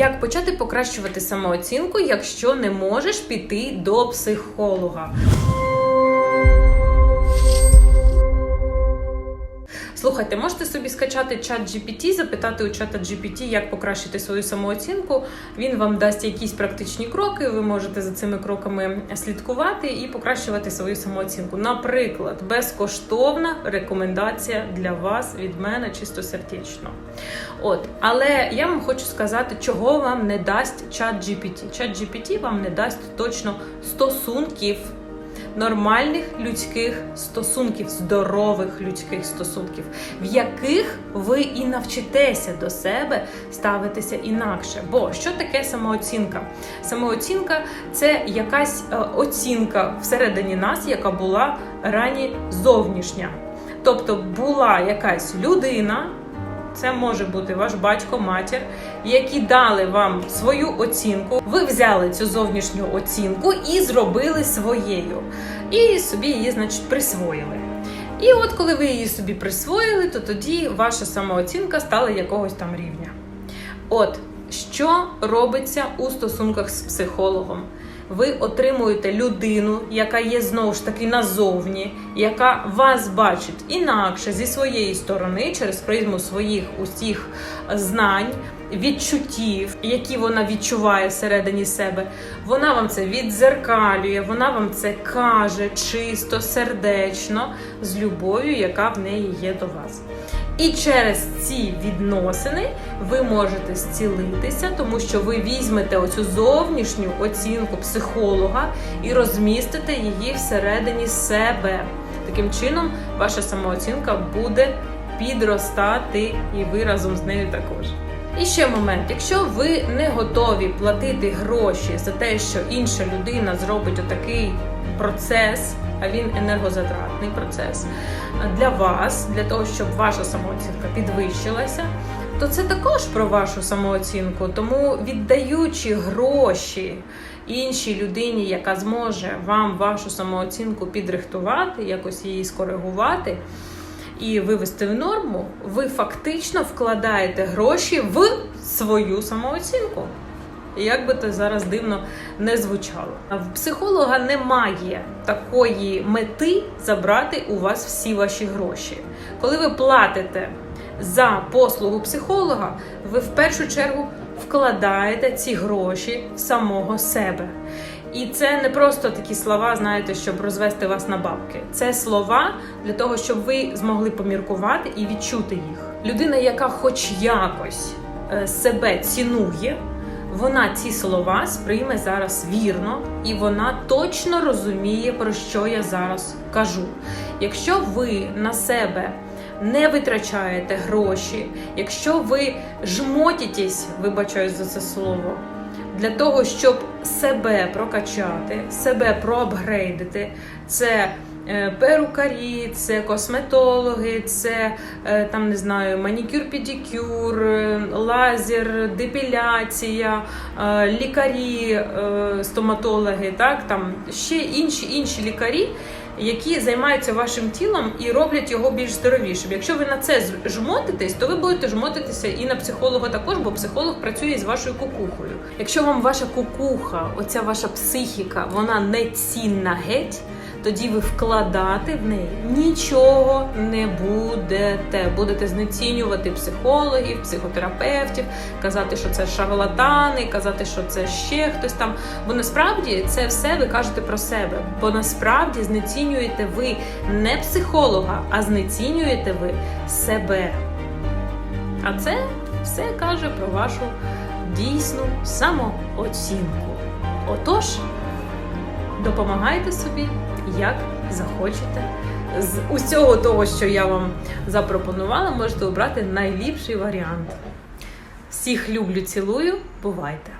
Як почати покращувати самооцінку, якщо не можеш піти до психолога? Слухайте, можете собі скачати чат GPT, запитати у чата GPT, як покращити свою самооцінку. Він вам дасть якісь практичні кроки. Ви можете за цими кроками слідкувати і покращувати свою самооцінку. Наприклад, безкоштовна рекомендація для вас від мене чистосердечно. От, але я вам хочу сказати, чого вам не дасть чат GPT. Чат GPT вам не дасть точно стосунків нормальних людських стосунків, здорових людських стосунків, в яких ви і навчитеся до себе ставитися інакше. Бо що таке самооцінка? Самооцінка це якась е, оцінка всередині нас, яка була рані зовнішня. Тобто була якась людина. Це може бути ваш батько, матір, які дали вам свою оцінку. Ви взяли цю зовнішню оцінку і зробили своєю. І собі її, значить, присвоїли. І от коли ви її собі присвоїли, то тоді ваша самооцінка стала якогось там рівня. От що робиться у стосунках з психологом? Ви отримуєте людину, яка є знову ж таки назовні, яка вас бачить інакше зі своєї сторони, через призму своїх усіх знань, відчуттів, які вона відчуває всередині себе. Вона вам це віддзеркалює, вона вам це каже чисто, сердечно, з любов'ю, яка в неї є до вас. І через ці відносини ви можете зцілитися, тому що ви візьмете оцю зовнішню оцінку психолога і розмістите її всередині себе. Таким чином, ваша самооцінка буде підростати, і ви разом з нею також. І ще момент: якщо ви не готові платити гроші за те, що інша людина зробить отакий процес, а він енергозатратний процес для вас, для того, щоб ваша самооцінка підвищилася, то це також про вашу самооцінку. Тому віддаючи гроші іншій людині, яка зможе вам вашу самооцінку підрихтувати, якось її скоригувати. І вивести в норму, ви фактично вкладаєте гроші в свою самооцінку. Як би це зараз дивно не звучало. В психолога немає такої мети забрати у вас всі ваші гроші. Коли ви платите за послугу психолога, ви в першу чергу вкладаєте ці гроші в самого себе. І це не просто такі слова, знаєте, щоб розвести вас на бабки. Це слова для того, щоб ви змогли поміркувати і відчути їх. Людина, яка хоч якось е, себе цінує, вона ці слова сприйме зараз вірно, і вона точно розуміє, про що я зараз кажу. Якщо ви на себе не витрачаєте гроші, якщо ви жмотітесь, вибачаюсь за це слово, для того, щоб себе прокачати, себе проапгрейдити, це е, перукарі, це косметологи, це е, там не знаю, манікюр, педикюр, е, лазер, депіляція, лікарі, стоматологи, так там ще інші інші лікарі. Які займаються вашим тілом і роблять його більш здоровішим. Якщо ви на це жмотитесь, то ви будете жмотитися і на психолога також, бо психолог працює з вашою кукухою. Якщо вам ваша кукуха, оця ваша психіка, вона не цінна геть, тоді ви вкладати в неї нічого не будете. Будете знецінювати психологів, психотерапевтів, казати, що це шарлатани, казати, що це ще хтось там. Бо насправді це все ви кажете про себе. Бо насправді знецінюєте ви не психолога, а знецінюєте ви себе. А це все каже про вашу дійсну самооцінку. Отож, допомагайте собі, як захочете. З усього того, що я вам запропонувала, можете обрати найліпший варіант. Всіх люблю, цілую, бувайте!